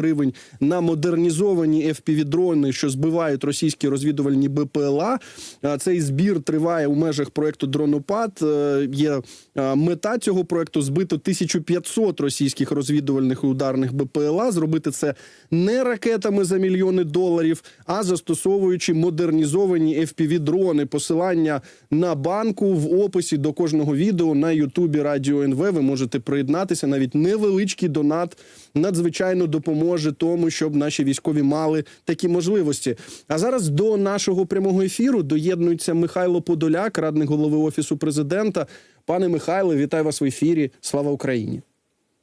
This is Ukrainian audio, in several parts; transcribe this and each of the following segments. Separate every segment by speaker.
Speaker 1: гривень на модернізовані FPV-дрони, що збивають російські розвідувальні БПЛА. Цей збір триває у межах проекту Дронопад. Е, Є мета цього проекту збити 1500 російських розвідувальних і ударних БПЛА. Зробити це не ракетами за мільйони доларів, а застосовуючи модернізовані FPV-дрони. Посилання на банку в описі до кожного відео на Ютубі Радіо НВ. Ви можете приєднатися. Навіть невеличкий донат надзвичайно допоможе тому, щоб наші військові мали такі можливості. А зараз до нашого прямого ефіру доєднується Михайло Подоляк, радник голови офісу президента. Пане Михайле, вітаю вас в ефірі. Слава Україні!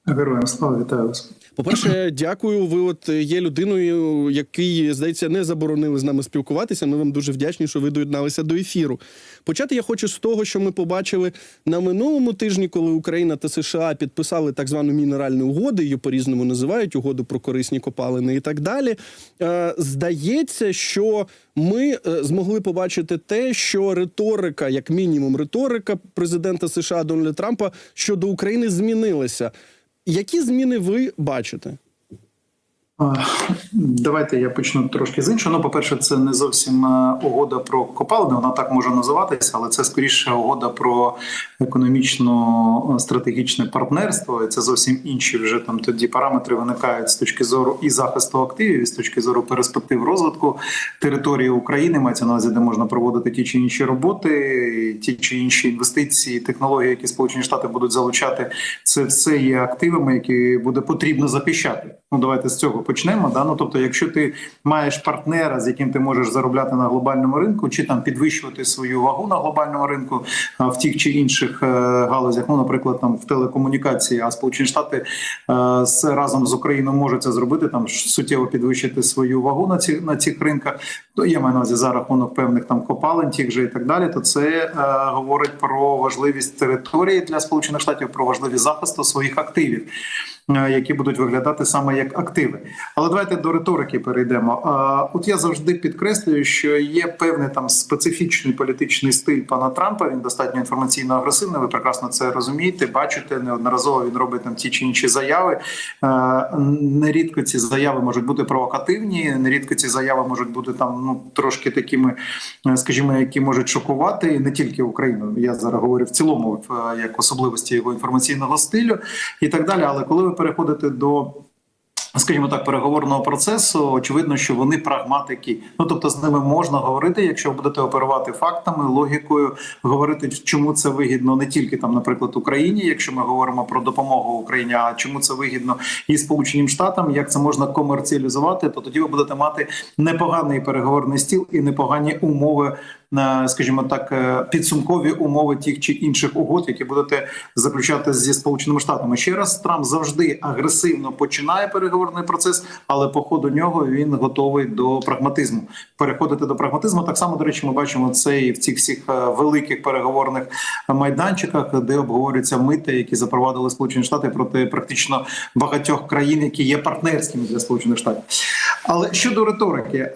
Speaker 2: Героям слава вітаю вас.
Speaker 1: По-перше, дякую. Ви от є людиною, якій, здається, не заборонили з нами спілкуватися. Ми вам дуже вдячні, що ви доєдналися до ефіру. Почати я хочу з того, що ми побачили на минулому тижні, коли Україна та США підписали так звану мінеральну угоду, її по-різному називають угоду про корисні копалини і так далі. Е, здається, що ми е, змогли побачити те, що риторика, як мінімум, риторика президента США Дональда Трампа щодо України змінилася. Які зміни ви бачите?
Speaker 2: Давайте я почну трошки з іншого. Ну, по-перше, це не зовсім е, угода про копалини, вона так може називатися, але це скоріше угода про економічно-стратегічне партнерство. І це зовсім інші вже там тоді параметри виникають з точки зору і захисту активів, і з точки зору перспектив розвитку території України. Мається на увазі, де можна проводити ті чи інші роботи, ті чи інші інвестиції, технології, які Сполучені Штати будуть залучати. Це все є активами, які буде потрібно захищати. Ну давайте з цього почнемо. Да? Ну, тобто, якщо ти маєш партнера, з яким ти можеш заробляти на глобальному ринку, чи там підвищувати свою вагу на глобальному ринку в тих чи інших е, галузях, ну, наприклад, там в телекомунікації, а Сполучені Штати е, з разом з Україною можуть це зробити, там суттєво підвищити свою вагу на ці на цих ринках, то я маю на увазі за рахунок певних там копалин, тих же і так далі. То це е, говорить про важливість території для Сполучених Штатів, про важливість захисту своїх активів. Е, Які будуть виглядати саме як активи, але давайте до риторики перейдемо. А, От я завжди підкреслюю, що є певний там специфічний політичний стиль пана Трампа. Він достатньо інформаційно агресивний. Ви прекрасно це розумієте. Бачите, неодноразово він робить там ті чи інші заяви. Е, Нерідко ці заяви можуть бути провокативні, нерідко ці заяви можуть бути там ну трошки такими, е, скажімо, які можуть шокувати не тільки Україну. Я зараз говорю в цілому, е, як особливості його інформаційного стилю і так далі. Але коли ви переходите до Скажімо так, переговорного процесу очевидно, що вони прагматики. Ну тобто з ними можна говорити, якщо будете оперувати фактами, логікою, говорити, чому це вигідно не тільки там, наприклад, Україні, якщо ми говоримо про допомогу Україні, а чому це вигідно і Сполученим Штатам, як це можна комерціалізувати, то тоді ви будете мати непоганий переговорний стіл і непогані умови. Е, Скажімо так, е, підсумкові умови тих чи інших угод, які будете заключати зі сполученими штатами. Ще раз Трамп завжди агресивно починає переговорний процес, але по ходу нього він готовий до прагматизму. Переходити до прагматизму так само до речі, ми бачимо це і в цих всіх е, великих переговорних майданчиках, де обговорюються мити, які запровадили Сполучені Штати проти практично багатьох країн, які є партнерськими для Сполучених Штатів. Але щодо риторики,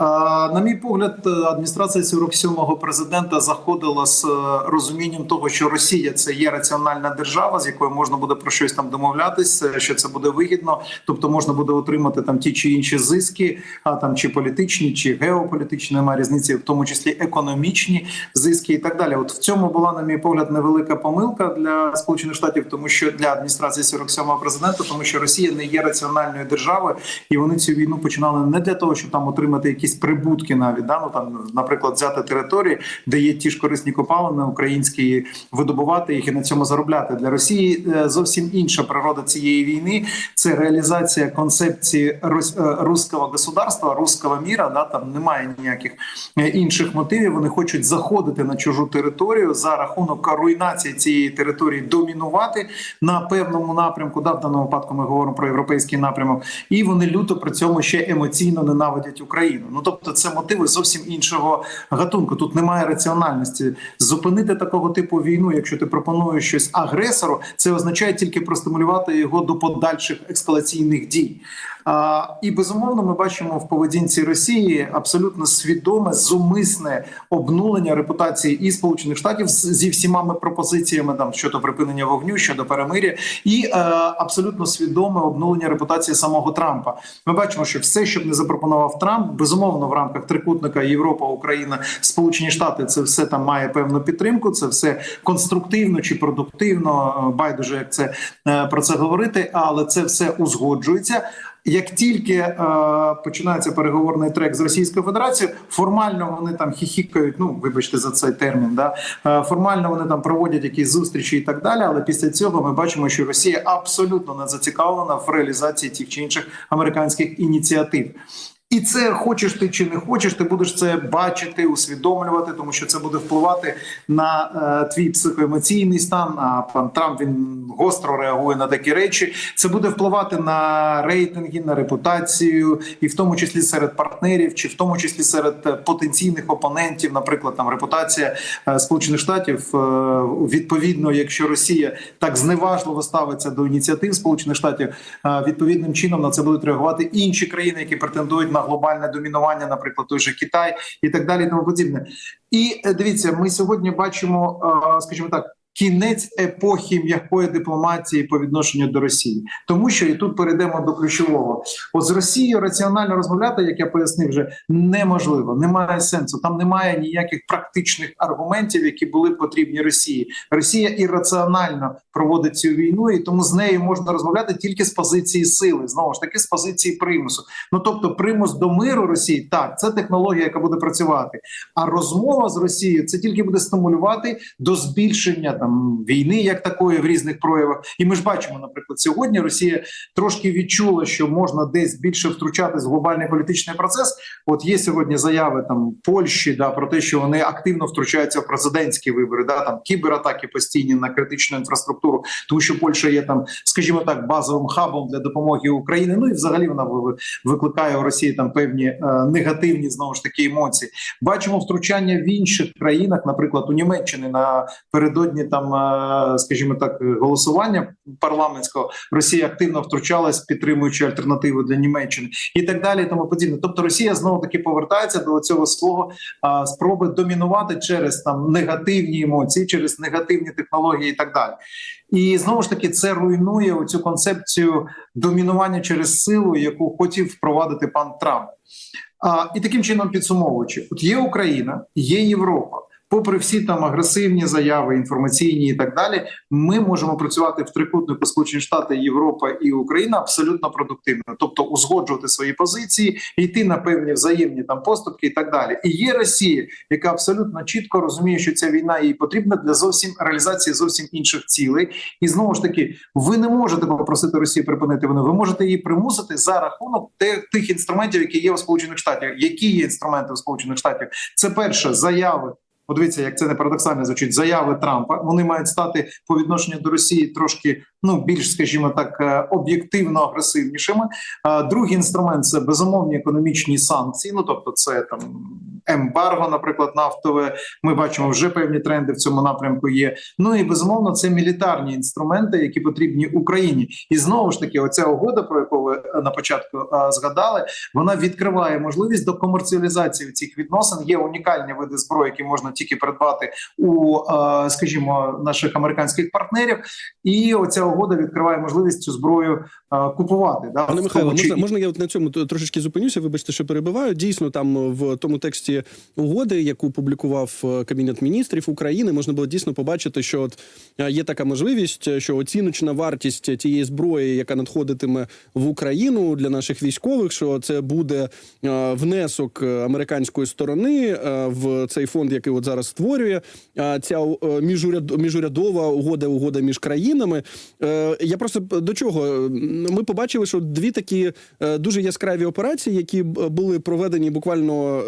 Speaker 2: на мій погляд, адміністрація 47-го президента заходила з е, розумінням того, що Росія це є раціональна держава, з якою можна буде про щось там домовлятись, е, що це буде вигідно, тобто можна буде отримати там ті чи інші зиски, а там чи політичні, чи геополітичні, немає різниці, в тому числі економічні зиски і так далі. От в цьому була, на мій погляд, невелика помилка для Сполучених Штатів, тому що для адміністрації 47-го президента, тому що Росія не є раціональною державою, і вони цю війну починали не для того, щоб там отримати якісь прибутки, навіть да? ну, там, наприклад, взяти території, де є ті ж корисні копалини українські, видобувати їх і на цьому заробляти для Росії. е, Зовсім інша природа цієї війни це реалізація концепції рус- е, руського государства, руського міра. Да? Там немає ніяких е, інших мотивів. Вони хочуть заходити на чужу територію за рахунок руйнації цієї території, домінувати на певному напрямку. Да, в даному випадку ми говоримо про європейський напрямок, і вони люто при цьому ще емоційно ненавидять Україну. Ну тобто, це мотиви зовсім іншого гатунку. Тут немає раціональності. Зупинити такого типу війну, якщо ти пропонуєш щось агресору, це означає тільки простимулювати його до подальших ескалаційних дій. І безумовно, ми бачимо в поведінці Росії абсолютно свідоме, зумисне обнулення репутації і Сполучених Штатів зі всіма пропозиціями там щодо припинення вогню, щодо перемиря, і е, абсолютно свідоме обнулення репутації самого Трампа. Ми бачимо, що все, що б не запропонував Трамп, безумовно, в рамках трикутника Європа, Україна, Сполучені Штати, це все там має певну підтримку. Це все конструктивно чи продуктивно. е, Байдуже, як це е, про це говорити, але це все узгоджується. Як тільки е, починається переговорний трек з Російською Федерацією, формально вони там хіхікають. Ну вибачте за цей термін. Да е, формально вони там проводять якісь зустрічі і так далі. Але після цього ми бачимо, що Росія абсолютно не зацікавлена в реалізації тих чи інших американських ініціатив. І це хочеш ти чи не хочеш, ти будеш це бачити, усвідомлювати, тому що це буде впливати на е, твій психоемоційний стан. А пан Трамп він гостро реагує на такі речі. Це буде впливати на рейтинги, на репутацію, і в тому числі серед партнерів, чи в тому числі серед е, потенційних опонентів, наприклад, там репутація е, Сполучених Штатів. Е, відповідно, якщо Росія так зневажливо ставиться до ініціатив Сполучених Штатів, е, відповідним чином на це будуть реагувати інші країни, які претендують на глобальне домінування, наприклад, той же Китай і так далі, і тому подібне. І е, дивіться, ми сьогодні бачимо, е, скажімо так. Кінець епохи м'якої дипломатії по відношенню до Росії, тому що і тут перейдемо до ключового. От з Росією раціонально розмовляти, як я пояснив, вже неможливо, немає сенсу. Там немає ніяких практичних аргументів, які були потрібні Росії. Росія ірраціонально проводить цю війну, і тому з нею можна розмовляти тільки з позиції сили, знову ж таки, з позиції примусу. Ну тобто, примус до миру Росії так, це технологія, яка буде працювати. А розмова з Росією це тільки буде стимулювати до збільшення там війни, як такої в різних проявах. І ми ж бачимо, наприклад, сьогодні Росія трошки відчула, що можна десь більше втручатись в глобальний політичний процес. От є сьогодні заяви там Польщі, да про те, що вони активно втручаються в президентські вибори, да там кібератаки постійні на критичну інфраструктуру, тому що Польща є там, скажімо так, базовим хабом для допомоги Україні. Ну і взагалі вона ви- викликає у Росії там певні е, негативні знову ж таки емоції. Бачимо втручання в інших країнах, наприклад, у Німеччині напередодні там, е, скажімо так, голосування парламентського Росія активно втручалась, підтримуючи альтернативу для Німеччини і так далі. І тому подібне. Тобто Росія знову таки повертається до цього свого а, спроби домінувати через там негативні емоції, через негативні технології і так далі. І знову ж таки це руйнує оцю концепцію домінування через силу, яку хотів впровадити пан Трамп. А, і таким чином підсумовуючи, от є Україна, є Європа. Попри всі там агресивні заяви, інформаційні і так далі, ми можемо працювати в трикутнику Сполучені Штати, Європа і Україна абсолютно продуктивно, тобто узгоджувати свої позиції, йти на певні взаємні там поступки і так далі. І є Росія, яка абсолютно чітко розуміє, що ця війна їй потрібна для зовсім реалізації зовсім інших цілей. І знову ж таки, ви не можете попросити Росію припинити війну, ви можете її примусити за рахунок тих інструментів, які є у Сполучених Штатів. Які є інструменти у Сполучених Штатів? Це перше заяви. Подивіться, як це не парадоксально звучить. Заяви Трампа вони мають стати по відношенню до Росії трошки ну більш, скажімо так, е, об'єктивно агресивнішими. Другий інструмент це безумовні економічні санкції. Ну тобто, це там ембарго, наприклад, нафтове. Ми бачимо вже певні тренди в цьому напрямку. Є ну і безумовно, це мілітарні інструменти, які потрібні Україні. І знову ж таки, оця угода, про яку ви е, на початку е, згадали, вона відкриває можливість до комерціалізації цих відносин. Є унікальні види зброї, які можна тільки придбати у, е, скажімо, наших американських партнерів. І оця угода відкриває можливість цю зброю е, купувати. Да,
Speaker 1: Пане Михайло, можна, можна я от на цьому трошечки зупинюся? Вибачте, що перебиваю. Дійсно, там в тому тексті угоди, яку публікував е, Кабінет міністрів України, можна було дійсно побачити, що от е, є така можливість, е, що оціночна вартість тієї зброї, яка надходитиме в Україну для наших військових, що це буде внесок американської сторони в цей фонд, який от зараз створює ця міжуряд, міжурядова угода, угода між країнами. Я просто до чого ми побачили, що дві такі дуже яскраві операції, які були проведені буквально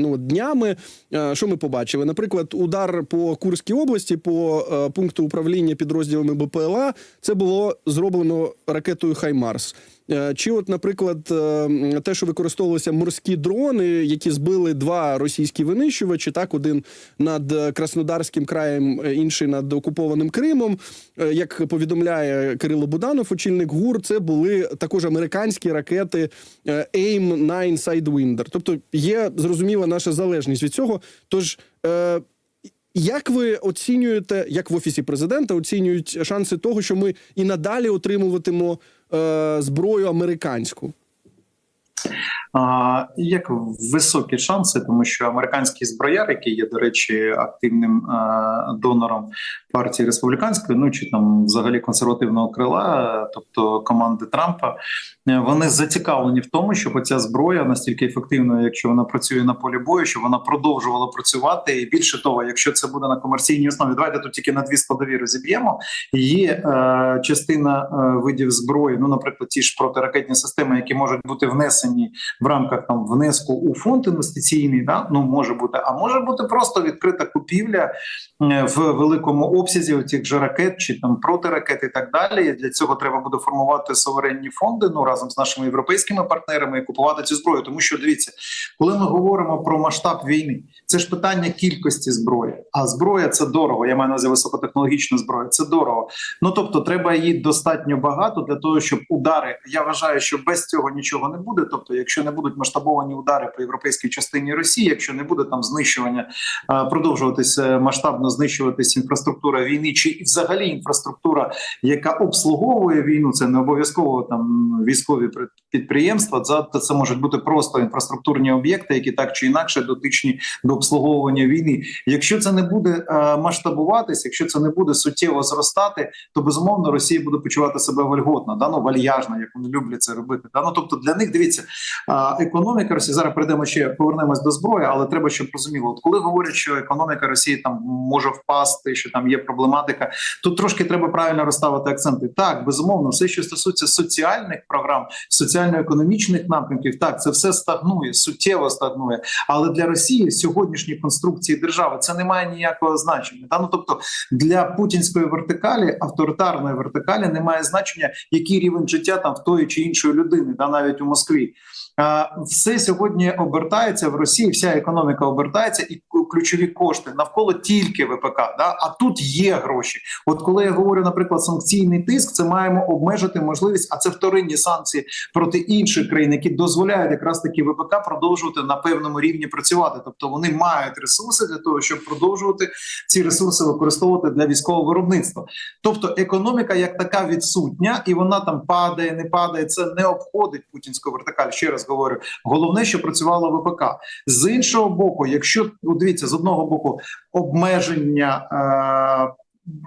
Speaker 1: ну днями. Е, Що ми побачили? Наприклад, удар по Курській області по е, пункту управління підрозділами БПЛА. Це було зроблено ракетою Хаймарс. Е, Чи, от, наприклад, е, те, що використовувалися морські дрони, які збили два російські винищувачі, так один над е, Краснодарським краєм, інший над окупованим Кримом. Як повідомляє Кирило Буданов, очільник ГУР, це були також американські ракети е, AIM-9 Sidewinder. Тобто є зрозуміла наша залежність від цього. Тож. як ви оцінюєте, як в офісі президента оцінюють шанси того, що ми і надалі отримуватимо зброю американську?
Speaker 2: Як високі шанси, тому що американський зброяр, який є, до речі, активним е, донором партії республіканської, ну чи там взагалі консервативного крила, тобто команди Трампа, е, вони зацікавлені в тому, щоб оця зброя настільки ефективною, якщо вона працює на полі бою, щоб вона продовжувала працювати. І більше того, якщо це буде на комерційній основі, давайте тут тільки на дві складові розіб'ємо. Є е, частина е, видів зброї, ну, наприклад, ті ж протиракетні системи, які можуть бути внесені в рамках там внеску у фонд інвестиційний, да ну може бути, а може бути просто відкрита купівля е, в великому обсязі цих же ракет чи там протиракет і так далі. Для цього треба буде формувати суверенні фонди ну разом з нашими європейськими партнерами і купувати цю зброю. Тому що дивіться, коли ми говоримо про масштаб війни, це ж питання кількості зброї. А зброя це дорого. Я маю на увазі високотехнологічну зброю. Це дорого. Ну тобто, треба її достатньо багато для того, щоб удари. Я вважаю, що без цього нічого не буде. Тобто, якщо не будуть масштабовані удари по європейській частині Росії, якщо не буде там знищування, продовжуватися масштабно знищуватись інфраструктура війни, чи взагалі інфраструктура, яка обслуговує війну, це не обов'язково там військові підприємства. Це, це можуть бути просто інфраструктурні об'єкти, які так чи інакше дотичні до обслуговування війни. Якщо це не буде е, масштабуватись, якщо це не буде суттєво зростати, то безумовно Росія буде почувати себе вольготно, да ну вальяжно, як вони люблять це робити. Да? Ну тобто для них дивіться е, економіка Росії. Зараз прийдемо ще повернемось до зброї, але треба щоб розуміло. От коли говорять, що економіка Росії там може впасти, що там є проблематика, тут трошки треба правильно розставити акценти. Так, безумовно, все, що стосується соціальних програм, соціально-економічних напрямків, так це все стагнує, суттєво стагнує. Але для Росії сьогоднішні конструкції держави це не має ніякого значення. Та ну тобто для путінської вертикалі, авторитарної вертикалі, немає значення, який рівень життя там в тої чи іншої людини, та навіть у Москві. А, Все сьогодні обертається в Росії, вся економіка обертається, і ключові кошти навколо тільки ВПК. Да? А тут є гроші. От коли я говорю, наприклад, санкційний тиск, це маємо обмежити можливість, а це вторинні санкції проти інших країн, які дозволяють якраз таки ВПК продовжувати на певному рівні працювати. Тобто вони мають ресурси для того, щоб продовжувати ці ресурси використовувати для військового виробництва. Тобто економіка як така відсутня, і вона там падає, не падає. Це не обходить путінську вертикаль. Ще раз говорю. Головне, що працювало ВПК. З іншого боку, якщо ну, дивіться, з одного боку обмеження. Е-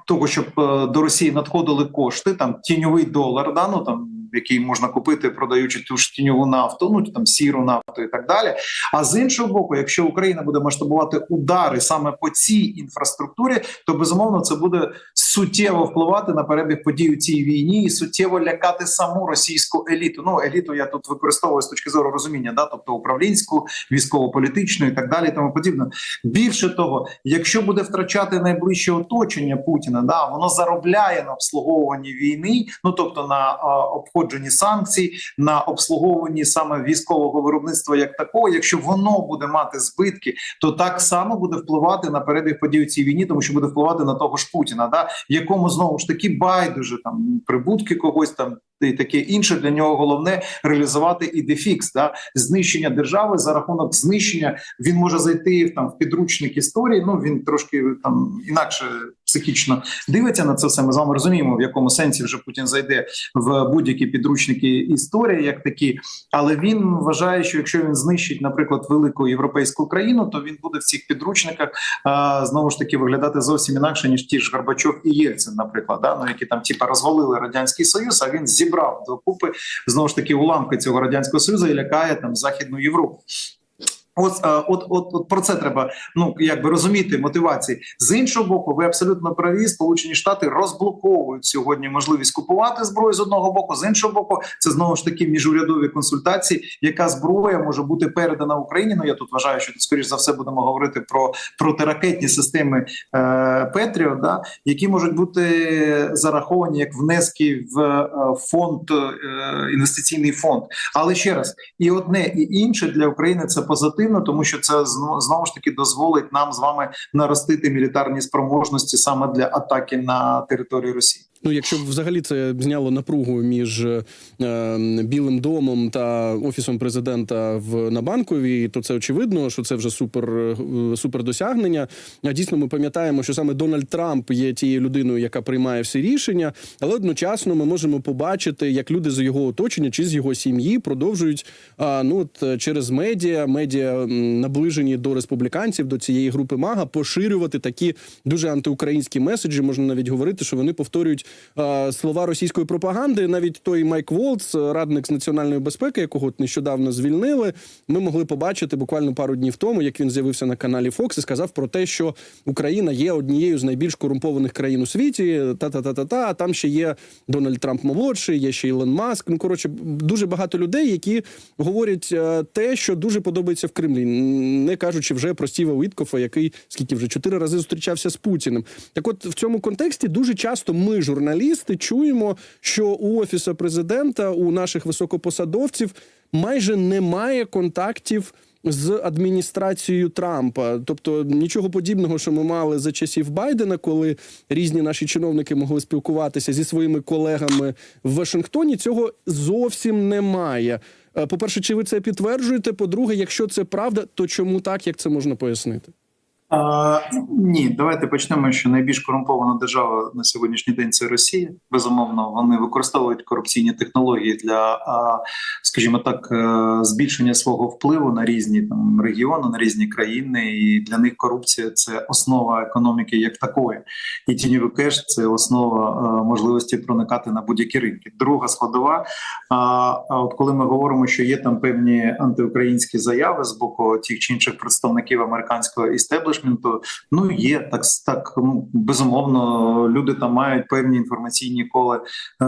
Speaker 2: того, щоб е, до Росії надходили кошти, там тіньовий долар, да, ну там який можна купити, продаючи ту ж тіньову нафту, ну там сіру нафту і так далі. А з іншого боку, якщо Україна буде масштабувати удари саме по цій інфраструктурі, то безумовно це буде суттєво впливати на перебіг подій у цій війні і суттєво лякати саму російську еліту. Ну еліту я тут використовую з точки зору розуміння, да, тобто управлінську, військово-політичну і так далі. Тому подібне. Більше того, якщо буде втрачати найближче оточення Путіна, да воно заробляє на обслуговуванні війни, ну тобто на а, обходженні санкцій, на обслуговуванні саме військового виробництва як такого. Якщо воно буде мати збитки, то так само буде впливати на перебіг подій у цій війні, тому що буде впливати на того ж Путіна, да якому знову ж таки байдуже там прибутки когось там. І таке інше для нього головне реалізувати ідефікс, да знищення держави за рахунок знищення. Він може зайти там в підручник історії. Ну він трошки там інакше психічно дивиться на це все. Ми з вами розуміємо, в якому сенсі вже Путін зайде в будь-які підручники історії, як такі. Але він вважає, що якщо він знищить, наприклад, велику європейську країну, то він буде в цих підручниках а, знову ж таки виглядати зовсім інакше ніж ті ж Горбачов і Єльцин, наприклад, да? ну які там типа розвалили радянський союз, а він зібрав докупи знову ж таки уламки цього радянського союзу і лякає там західну Європу. От, е, от, от, от про це треба ну якби розуміти мотивації. З іншого боку, ви абсолютно праві. Сполучені Штати розблоковують сьогодні можливість купувати зброю з одного боку. З іншого боку, це знову ж таки міжурядові консультації. Яка зброя може бути передана Україні? Ну я тут вважаю, що скоріш за все будемо говорити про протиракетні системи е, Петріо, да які можуть бути зараховані як внески в е, фонд е, інвестиційний фонд. Але ще раз, і одне, і інше для України це позитивно, тому що це зно- знову ж таки дозволить нам з вами наростити мілітарні спроможності саме для атаки на територію Росії.
Speaker 1: Ну, якщо взагалі це зняло напругу між е, Білим домом та офісом президента в на банковій, то це очевидно, що це вже супер, е, супер досягнення. А дійсно, ми пам'ятаємо, що саме Дональд Трамп є тією людиною, яка приймає всі рішення, але одночасно ми можемо побачити, як люди з його оточення чи з його сім'ї продовжують а, ну от е, через медіа, медіа наближені до республіканців, до цієї групи Мага, поширювати такі дуже антиукраїнські меседжі. Можна навіть говорити, що вони повторюють слова російської пропаганди. Навіть той Майк Волц, радник з національної безпеки, якого нещодавно звільнили, ми могли побачити буквально пару днів тому, як він з'явився на каналі Fox і сказав про те, що Україна є однією з найбільш корумпованих країн у світі. Та та та та та а там ще є Дональд Трамп молодший, є ще Ілон Маск. Ну коротше, дуже багато людей, які говорять е, те, що дуже подобається в Кремлі, не кажучи вже про Стіва Уіткофа, який скільки вже чотири рази зустрічався з Путіним. Так, от в цьому контексті дуже часто ми, журналісти, чуємо, що у офіса президента, у наших високопосадовців майже немає контактів. З адміністрацією Трампа, тобто нічого подібного, що ми мали за часів Байдена, коли різні наші чиновники могли спілкуватися зі своїми колегами в Вашингтоні, цього зовсім немає. Е, По-перше, чи ви це підтверджуєте? По-друге, якщо це правда, то чому так, як це можна пояснити?
Speaker 2: А, ні, давайте почнемо. Що найбільш корумпована держава на сьогоднішній день це Росія. Безумовно, вони використовують корупційні технології для, скажімо так, е, збільшення свого впливу на різні там регіони, на різні країни. І для них корупція це основа економіки як такої. І тіньовий кеш це основа е, можливості проникати на будь-які ринки. Друга складова. А, от коли ми говоримо, що є там певні антиукраїнські заяви з боку тих чи інших представників американського істеблішменту, ну є так, так ну, безумовно. Люди там мають певні інформаційні кола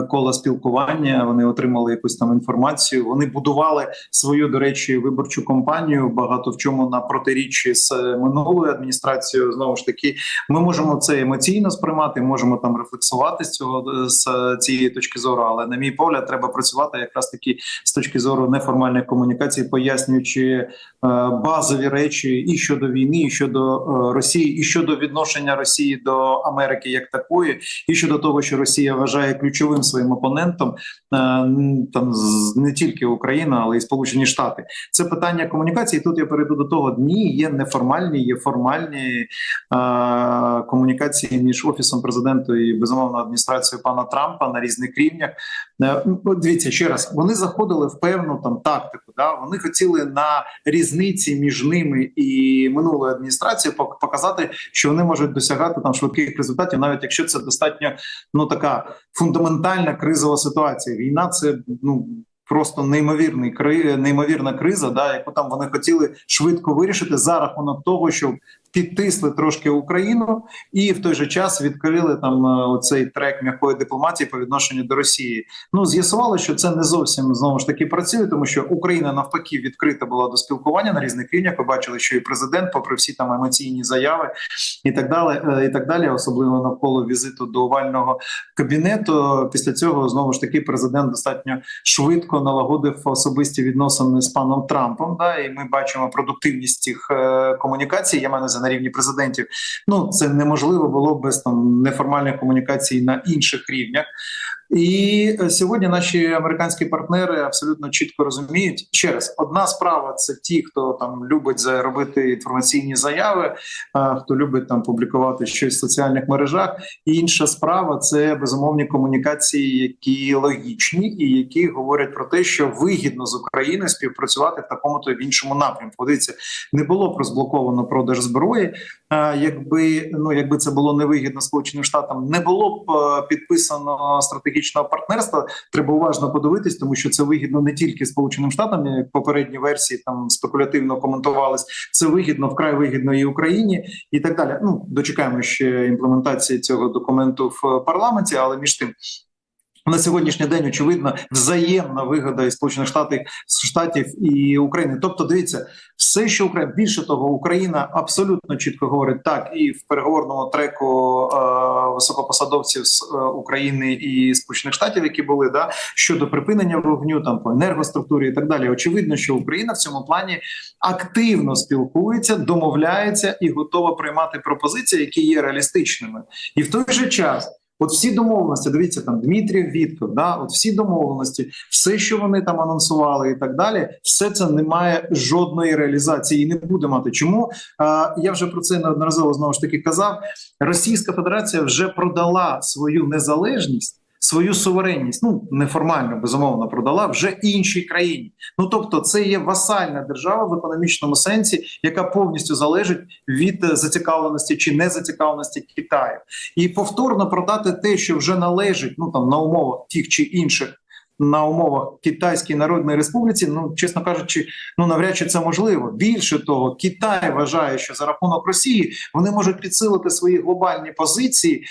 Speaker 2: кола спілкування. Вони отримали якусь там інформацію. Вони будували свою до речі виборчу кампанію. Багато в чому на протиріччі з минулою адміністрацією. Знову ж таки, ми можемо це емоційно сприймати, можемо там рефлексувати з цього з цієї точки зору. Але на мій погляд, треба працювати якраз таки з точки зору неформальних комунікацій, пояснюючи е, базові речі і щодо війни, і щодо е, Росії, і щодо відношення Росії до Америки як такої, і щодо того, що Росія вважає ключовим своїм опонентом е, там не тільки Україна, але й Сполучені Штати. Це питання комунікації. Тут я перейду до того: ні, є неформальні, є формальні е, комунікації між офісом президента і безумовно адміністрацією пана Трампа на різних рівнях. Е, Дивіться ще раз, вони заходили в певну там тактику. Да? Вони хотіли на різниці між ними і минулою адміністрацією пок- показати, що вони можуть досягати там швидких результатів, навіть якщо це достатньо ну така фундаментальна кризова ситуація. Війна це ну. Просто неймовірний кри, неймовірна криза, да, яку там вони хотіли швидко вирішити за рахунок того, щоб підтисли трошки Україну, і в той же час відкрили там е, оцей трек м'якої дипломатії по відношенню до Росії. Ну з'ясували, що це не зовсім знову ж таки працює, тому що Україна навпаки відкрита була до спілкування на різних рівнях. Ви бачили, що і президент, попри всі там емоційні заяви, і так далі, е, і так далі, особливо навколо візиту до овального кабінету. Після цього знову ж таки президент достатньо швидко налагодив особисті відносини з паном Трампом. Да, і ми бачимо продуктивність цих е, комунікацій. Я на увазі на рівні президентів. Ну це неможливо було без там неформальних комунікацій на інших рівнях. І е, сьогодні наші американські партнери абсолютно чітко розуміють ще раз: одна справа це ті, хто там любить робити інформаційні заяви, хто любить там публікувати щось в соціальних мережах. І інша справа це безумовні комунікації, які логічні і які говорять про те, що вигідно з Україною співпрацювати в такому то в іншому напрямку. Подивіться, не було б розблоковано продаж зброї. А, якби ну якби це було невигідно Сполученим Штатам, не було б е, підписано стратегічне стратегічного партнерства. Треба уважно подивитись, тому що це вигідно не тільки Сполученим Штатам, як попередні версії там спекулятивно коментувались. Це вигідно вкрай вигідно і Україні, і так далі. Ну дочекаємо ще імплементації цього документу в парламенті, але між тим. На сьогоднішній день очевидно взаємна вигода і сполучених штатів штатів і України. Тобто, дивіться, все, що Україна більше того, Україна абсолютно чітко говорить так, і в переговорному треку е, високопосадовців з е, України і Сполучених Штатів, які були да щодо припинення вогню, там по енергоструктурі і так далі. Очевидно, що Україна в цьому плані активно спілкується, домовляється і готова приймати пропозиції, які є реалістичними, і в той же час. От всі домовленості, дивіться там Дмитрів Вітков, да, от всі домовленості, все, що вони там анонсували, і так далі, все це не має жодної реалізації і не буде мати. Чому а, я вже про це неодноразово знову ж таки казав? Російська Федерація вже продала свою незалежність. Свою суверенність, ну неформально безумовно продала вже іншій країні. Ну тобто, це є васальна держава в економічному сенсі, яка повністю залежить від е, зацікавленості чи незацікавленості Китаю і повторно продати те, що вже належить ну там на умовах тих чи інших. На умовах Китайської Народної Республіці, ну чесно кажучи, ну навряд чи це можливо. Більше того, Китай вважає, що за рахунок Росії вони можуть підсилити свої глобальні позиції